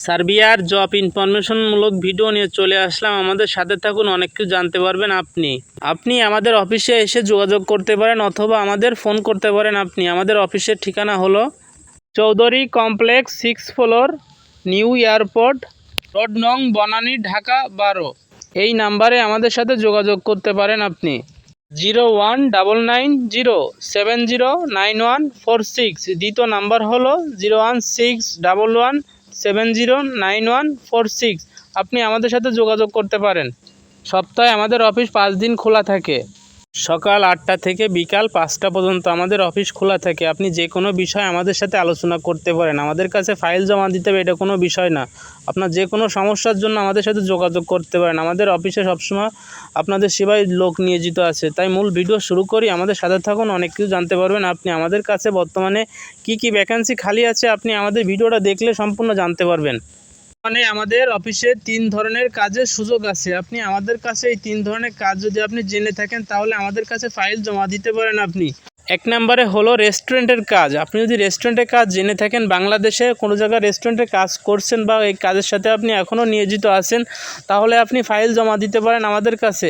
সার্বিয়ার job ইনফরমেশনমূলক video নিয়ে চলে আসলাম। আমাদের সাথে থাকুন, অনেক কিছু জানতে পারবেন আপনি। আপনি আমাদের অফিসে এসে যোগাযোগ করতে পারেন অথবা আমাদের ফোন করতে পারেন আপনি। আমাদের অফিসের ঠিকানা হলো Chowdhury complex six floor, new airport, road নং বনানী, ঢাকা বারো। এই নাম্বারে আমাদের সাথে যোগাযোগ করতে পারেন আপনি। Zero one double nine zero seven zero nine one four six. দ্বিতীয় নাম্বার হলো zero one six double one seven zero nine one four six আপনি আমাদের সাথে যোগাযোগ করতে পারেন। সপ্তাহে আমাদের অফিস পাঁচ দিন খোলা থাকে। সকাল আটটা থেকে বিকাল পাঁচটা পর্যন্ত আমাদের অফিস খোলা থাকে। আপনি যে কোনো বিষয় আমাদের সাথে আলোচনা করতে পারেন। আমাদের কাছে ফাইল জমা দিতে হবে, এটা কোনো বিষয় না। আপনার যে কোনো সমস্যার জন্য আমাদের সাথে যোগাযোগ করতে পারেন। আমাদের অফিসে সবসময় আপনাদের সেবায় লোক নিয়োজিত আছে। তাই মূল ভিডিও শুরু করি। আমাদের সাথে থাকুন, অনেক কিছু জানতে পারবেন। আপনি আমাদের কাছে বর্তমানে কি কি ভ্যাকান্সি খালি আছে, আপনি আমাদের ভিডিওটা দেখলে সম্পূর্ণ জানতে পারবেন। মানে আমাদের অফিসে তিন ধরনের কাজের সুযোগ আছে। আপনি আমাদের কাছে এই তিন ধরনের কাজ যদি আপনি জেনে থাকেন, তাহলে আমাদের কাছে ফাইল জমা দিতে পারেন আপনি। এক নম্বরে হলো রেস্টুরেন্টের কাজ। আপনি যদি রেস্টুরেন্টের কাজ জেনে থাকেন, বাংলাদেশে কোনো জায়গায় রেস্টুরেন্টে কাজ করছেন বা এই কাজের সাথে আপনি এখনও নিয়োজিত আছেন, তাহলে আপনি ফাইল জমা দিতে পারেন আমাদের কাছে।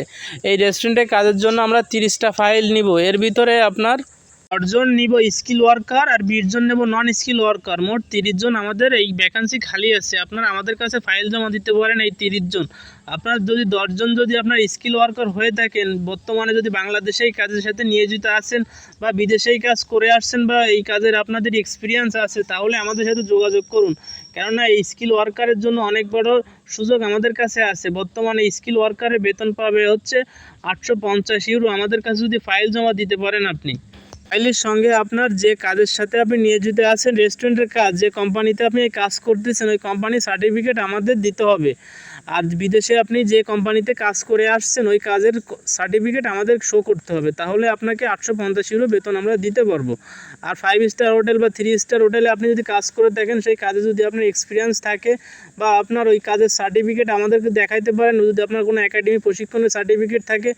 এই রেস্টুরেন্টের কাজের জন্য আমরা তিরিশটা ফাইল নিব। এর ভিতরে আপনার আটজন নিব স্কিল ওয়ার্কার আর বিশজন নেব নন স্কিল ওয়ার্কার মোট তিরিশ জন আমাদের এই ভ্যাকান্সি খালি আছে। আপনারা আমাদের কাছে ফাইল জমা দিতে পারেন এই তিরিশ জন। আপনার যদি দশজন যদি আপনার স্কিল ওয়ার্কার হয়ে থাকেন, বর্তমানে যদি বাংলাদেশেই কাজের সাথে নিয়োজিত আছেন বা বিদেশেই কাজ করে আসছেন বা এই কাজের আপনাদের এক্সপিরিয়েন্স আছে, তাহলে আমাদের সাথে যোগাযোগ করুন। কেননা এই স্কিল ওয়ার্কারের জন্য অনেক বড় সুযোগ আমাদের কাছে আছে। বর্তমানে স্কিল ওয়ার্কারের বেতন পাবে হচ্ছে আটশো পঞ্চাশ ইউরো আমাদের কাছে যদি ফাইল জমা দিতে পারেন আপনি। ফাইলের সঙ্গে আপনার যে কাজের সাথে আপনি নিয়োজিত আছেন রেস্টুরেন্টের কাজ, যে কোম্পানিতে আপনি কাজ করতেছেন, ওই কোম্পানির সার্টিফিকেট আমাদের দিতে হবে। আর বিদেশে আপনি যে কোম্পানিতে কাজ করে আসছেন, ওই কাজের সার্টিফিকেট আমাদের শো করতে হবে। তাহলে আপনাকে আটশো পঞ্চাশ ইউরো বেতন আমরা দিতে পারব। আর ফাইভ স্টার হোটেল বা থ্রি স্টার হোটেলে আপনি যদি কাজ করে দেখেন, সেই কাজে যদি আপনার এক্সপিরিয়েন্স থাকে বা আপনার ওই কাজের সার্টিফিকেট আমাদেরকে দেখাইতে পারেন, যদি আপনার কোনো একাডেমি প্রশিক্ষণের সার্টিফিকেট থাকে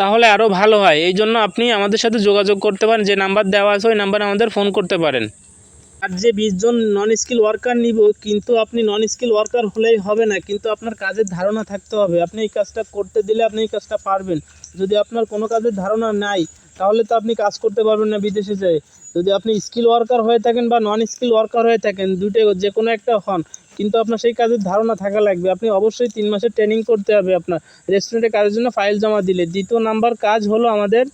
তাহলে আরও ভালো হয়। এই জন্য আপনি আমাদের সাথে যোগাযোগ করতে পারেন। যে নাম্বার দেওয়া আছে, ওই নাম্বারে আমাদের ফোন করতে পারেন। আর যে বিশজন নন স্কিল ওয়ার্কার নিব, কিন্তু আপনি নন স্কিল ওয়ার্কার হলেই হবে না। কিন্তু আপনার কাজের ধারণা থাকতে হবে। আপনি এই কাজটা করতে দিলে আপনি এই কাজটা পারবেন। যদি আপনার কোনো কাজের ধারণা নাই, তাহলে তো আপনি কাজ করতে পারবেন না বিদেশে যেয়ে। যদি আপনি স্কিল ওয়ার্কার হয়ে থাকেন বা নন স্কিল ওয়ার্কার হয়ে থাকেন দুটো যে কোনো একটা হন, কিন্তু আপনার সেই কাজের ধারণা থাকা লাগবে। আপনি অবশ্যই তিন মাসের ট্রেনিং করতে হবে আপনার। রেস্টুরেন্টে কাজের জন্য ফাইল জমা দিলে। দ্বিতীয় নাম্বার কাজ হলো আমাদের,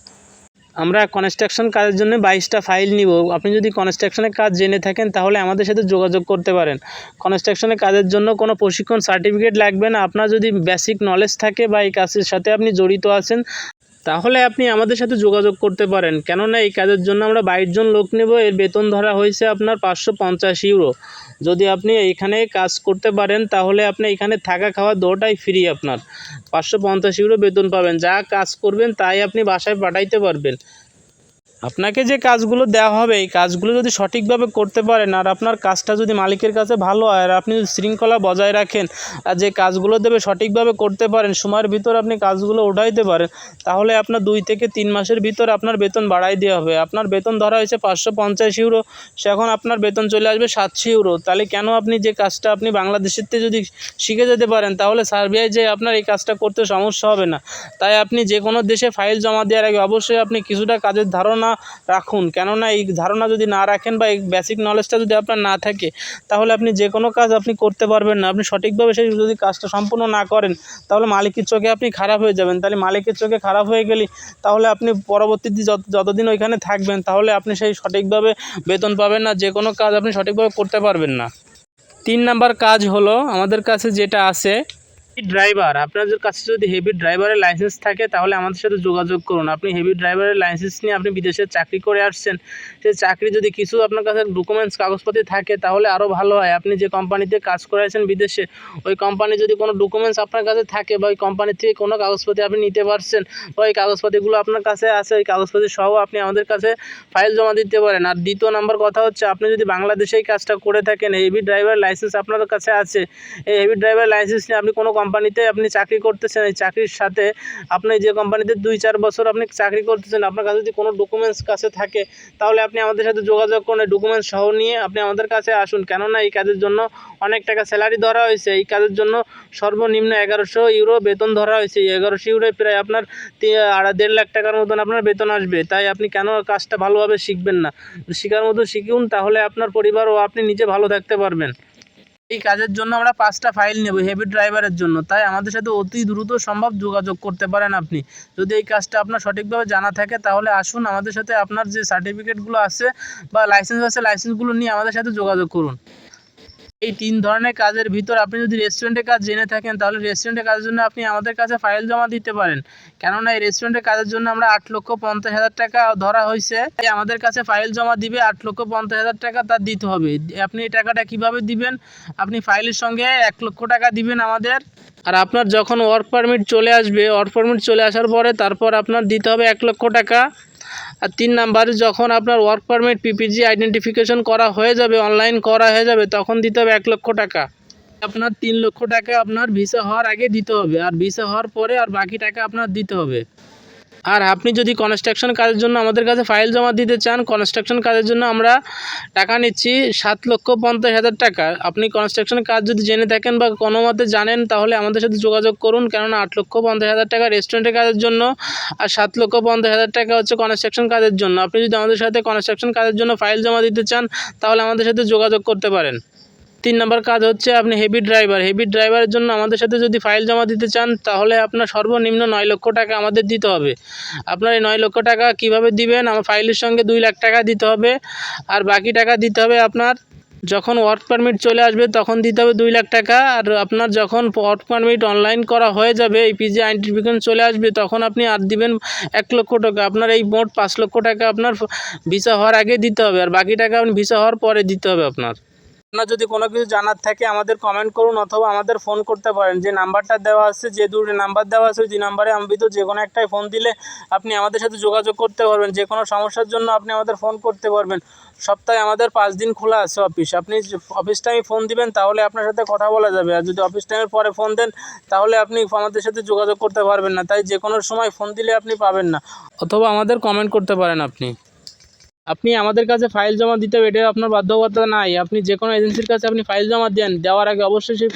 আমরা কনস্ট্রাকশন কাজের জন্য বাইশটা ফাইল নিব। আপনি যদি কনস্ট্রাকশনের কাজ জেনে থাকেন, তাহলে আমাদের সাথে যোগাযোগ করতে পারেন। কনস্ট্রাকশনের কাজের জন্য কোনো প্রশিক্ষণ সার্টিফিকেট লাগবে না। আপনার যদি বেসিক নলেজ থাকে বা এই কাজের সাথে আপনি জড়িত আছেন তাহলে আপনি আমাদের সাথে যোগাযোগ করতে পারেন। কেননা এই কাজের জন্য আমরা বাইশ জন লোক নেব। এর বেতন ধরা হয়েছে আপনার পাঁচশো পঞ্চাশ ইউরো। যদি আপনি এইখানে কাজ করতে পারেন, তাহলে আপনি এখানে থাকা খাওয়া দুটাই ফ্রি আপনার। পাঁচশো পঞ্চাশ ইউরো বেতন পাবেন। যা কাজ করবেন, তাই আপনি বাসায় পাঠাইতে পারবেন। আপনাকে যে কাজগুলো দেওয়া হবে, এই কাজগুলো যদি সঠিকভাবে করতে পারেন, আর আপনার কাজটা যদি মালিকের কাছে ভালো হয়, আর আপনি যদি শৃঙ্খলা বজায় রাখেন, আর যে কাজগুলো দেবে সঠিকভাবে করতে পারেন, সময়ের ভিতর আপনি কাজগুলো উঠাইতে পারেন, তাহলে আপনার দুই থেকে তিন মাসের ভিতর আপনার বেতন বাড়াই দেওয়া হবে। আপনার বেতন ধরা হয়েছে পাঁচশো পঞ্চাশ ইউরো, সে এখন আপনার বেতন চলে আসবে সাতশো ইউরো। তাহলে কেন আপনি যে কাজটা আপনি বাংলাদেশের থেকে যদি শিখে যেতে পারেন, তাহলে সার্বিয়ায় যে আপনার এই কাজটা করতে সমস্যা হবে না। তাই আপনি যে কোনো দেশে ফাইল জমা দেওয়ার আগে অবশ্যই আপনি কিছুটা কাজের ধারণা রাখুন। কেননা এই ধারণা যদি না রাখেন বা এই বেসিক নলেজটা যদি আপনার না থাকে, তাহলে আপনি যে কোনো কাজ আপনি করতে পারবেন না। আপনি সঠিকভাবে সেই যদি কাজটা সম্পূর্ণ না করেন, তাহলে মালিকের চোখে আপনি খারাপ হয়ে যাবেন। তাহলে মালিকের চোখে খারাপ হয়ে গেলে, তাহলে আপনি পরবর্তীতে যত, যতদিন ওইখানে থাকবেন, তাহলে আপনি সেই সঠিকভাবে বেতন পাবেন না। যে কোনো কাজ আপনি সঠিকভাবে করতে পারবেন না। তিন নাম্বার কাজ হলো, আমাদের কাছে যেটা আছে ড্রাইভার আপনাদের কাছে যদি হেভি ড্রাইভারের লাইসেন্স থাকে, তাহলে আমাদের সাথে যোগাযোগ করুন। আপনি হেভি ড্রাইভারের লাইসেন্স নিয়ে আপনি বিদেশে চাকরি করে আসছেন সেই চাকরি যদি কিছু আপনার কাছে ডকুমেন্টস কাগজপাতি থাকে, তাহলে আরও ভালো হয়। আপনি যে কোম্পানিতে কাজ করে আছেন বিদেশে, ওই কোম্পানি যদি কোনো ডকুমেন্টস আপনার কাছে থাকে বা ওই কোম্পানি থেকে কোনো কাগজপাতি আপনি নিতে পারছেন, বা ওই কাগজপাতিগুলো আপনার কাছে আছে, ওই কাগজপাতি সহ আপনি আমাদের কাছে ফাইল জমা দিতে পারেন। আর দ্বিতীয় নাম্বার কথা হচ্ছে, আপনি যদি বাংলাদেশেই কাজটা করে থাকেন হেভি ড্রাইভার লাইসেন্স আপনার কাছে আছে, এই হেভি ড্রাইভার লাইসেন্স নিয়ে আপনি কোনো কোম্পানিতে আপনি চাকরি করতেছেন, এই চাকরির সাথে আপনি যে কোম্পানিতে দুই চার বছর আপনি চাকরি করতেছেন, আপনার কাছে যদি কোনো ডকুমেন্টস কাছে থাকে, তাহলে আপনি আমাদের সাথে যোগাযোগ করুন ডকুমেন্টস সহ নিয়ে আপনি আমাদের কাছে আসুন। কেননা এই কাজের জন্য অনেক টাকা স্যালারি ধরা হয়েছে, এই কাজের জন্য সর্বনিম্ন এগারোশো ইউরো বেতন ধরা হয়েছে, এই এগারোশো ইউরোয় প্রায় আপনার আড়াই দেড় লাখ টাকার মতন আপনার বেতন আসবে। তাই আপনি কেন কাজটা ভালোভাবে শিখবেন না? শেখার মতো শিখুন, তাহলে আপনার পরিবার ও আপনি নিজে ভালো থাকতে পারবেন। এই কাজের জন্য আমরা পাঁচটা ফাইল নেব হেভি ড্রাইভারের জন্য। তাই আমাদের সাথে অতি দ্রুত সম্ভব যোগাযোগ করতে পারেন আপনি। যদি এই কাজটা আপনার সঠিকভাবে জানা থাকে, তাহলে আসুন আমাদের সাথে আপনার যে সার্টিফিকেটগুলো আছে বা লাইসেন্স আছে লাইসেন্সগুলো নিয়ে আমাদের সাথে যোগাযোগ করুন। এই তিন ধরনের কাজের ভিতর আপনি যদি রেস্টুরেন্টের কাজ জেনে থাকেন, তাহলে রেস্টুরেন্টের কাজের জন্য আপনি আমাদের কাছে ফাইল জমা দিতে পারেন। কেননা এই রেস্টুরেন্টের কাজের জন্য আমরা আট লক্ষ পঞ্চাশ হাজার টাকা ধরা হয়েছে। আমাদের কাছে ফাইল জমা দিবে, আট লক্ষ পঞ্চাশ হাজার টাকা তার দিতে হবে। আপনি এই টাকাটা কীভাবে দিবেন? আপনি ফাইলের সঙ্গে এক লক্ষ টাকা দিবেন আমাদের। আর আপনার যখন ওয়ার্ক পারমিট চলে আসবে ওয়ার্ক পারমিট চলে আসার পরে তারপর আপনার দিতে হবে এক লক্ষ টাকা। আর তিন নাম্বার, যখন আপনার ওয়ার্ক পারমিট পিপিজি আইডেন্টিফিকেশন করা হয়ে যাবে অনলাইন করা হয়ে যাবে, তখন দিতে হবে এক লক্ষ টাকা। আপনার তিন লক্ষ টাকা আপনার ভিসা হওয়ার আগে দিতে হবে, আর ভিসা হওয়ার পরে আর বাকি টাকা আপনার দিতে হবে। আর আপনি যদি কনস্ট্রাকশন কাজের জন্য আমাদের কাছে ফাইল জমা দিতে চান কনস্ট্রাকশন কাজের জন্য আমরা টাকা নিচ্ছি সাত লক্ষ পঞ্চাশ হাজার টাকা। আপনি কনস্ট্রাকশন কাজ যদি জেনে থাকেন বা কোনো মতে জানেন, তাহলে আমাদের সাথে যোগাযোগ করুন। কেননা আট লক্ষ পঞ্চাশ হাজার টাকা রেস্টুরেন্টের কাজের জন্য আর সাত লক্ষ পঞ্চাশ হাজার টাকা হচ্ছে কনস্ট্রাকশন কাজের জন্য। আপনি যদি আমাদের সাথে কনস্ট্রাকশন কাজের জন্য ফাইল জমা দিতে চান, তাহলে আমাদের সাথে যোগাযোগ করতে পারেন। তিন নম্বর কাজ হচ্ছে আপনি হেভি ড্রাইভার হেভি ড্রাইভারের জন্য আমাদের সাথে যদি ফাইল জমা দিতে চান, তাহলে আপনার সর্বনিম্ন নয় লক্ষ টাকা আমাদের দিতে হবে। আপনার এই নয় লক্ষ টাকা কীভাবে দিবেন? আমার ফাইলের সঙ্গে দুই লাখ টাকা দিতে হবে। আর বাকি টাকা দিতে হবে আপনার যখন ওয়ার্ক পারমিট চলে আসবে, তখন দিতে হবে দুই লাখ টাকা। আর আপনার যখন ওয়ার্ক পারমিট অনলাইন করা হয়ে যাবে, এই পিজি আইডেন্টিফিকেশন চলে আসবে, তখন আপনি আর দিবেন এক লক্ষ টাকা। আপনার এই মোট পাঁচ লক্ষ টাকা আপনার ভিসা হওয়ার আগে দিতে হবে। আর বাকি টাকা আপনি ভিসা হওয়ার পরে দিতে হবে আপনার। আপনার যদি কোনো কিছু জানার থাকে আমাদের কমেন্ট করুন অথবা আমাদের ফোন করতে পারেন। যে নাম্বারটা দেওয়া আছে, যে দুটো নাম্বার দেওয়া আছে যে নাম্বারে আমি তো যে কোনো একটাই ফোন দিলে আপনি আমাদের সাথে যোগাযোগ করতে পারবেন। যে কোনো সমস্যার জন্য আপনি আমাদের ফোন করতে পারবেন। সপ্তাহে আমাদের পাঁচ দিন খোলা আছে অফিস আপনি অফিস টাইমে ফোন দিবেন, তাহলে আপনার সাথে কথা বলা যাবে। আর যদি অফিস টাইমের পরে ফোন দেন, তাহলে আপনি আমাদের সাথে যোগাযোগ করতে পারবেন না। তাই যে কোনো সময় ফোন দিলে আপনি পাবেন না। অথবা আমাদের কমেন্ট করতে পারেন আপনি। আপনি আমাদের কাছে ফাইল জমা দিতে হবে এটা আপনার বাধ্যবাধকতা নাই। আপনি যে কোনো এজেন্সির কাছে আপনি ফাইল জমা দেন, দেওয়ার আগে অবশ্যই সেই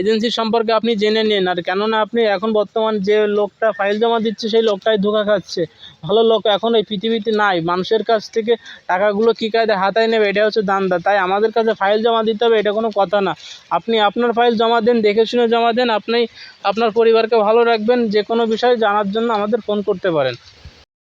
এজেন্সির সম্পর্কে আপনি জেনে নিন। আর কেননা আপনি এখন বর্তমান যে লোকটা ফাইল জমা দিচ্ছে, সেই লোকটাই ধোকা খাচ্ছে। ভালো লোক এখন এই পৃথিবীতে নাই। মানুষের কাছ থেকে টাকাগুলো কী কায়দা হাতায় নেবে, এটা হচ্ছে দান্দা তাই আমাদের কাছে ফাইল জমা দিতে হবে, এটা কোনো কথা না। আপনি আপনার ফাইল জমা দেন, দেখে শুনে জমা দেন, আপনি আপনার পরিবারকে ভালো রাখবেন যে কোনো বিষয়ে জানার জন্য আমাদের ফোন করতে পারেন।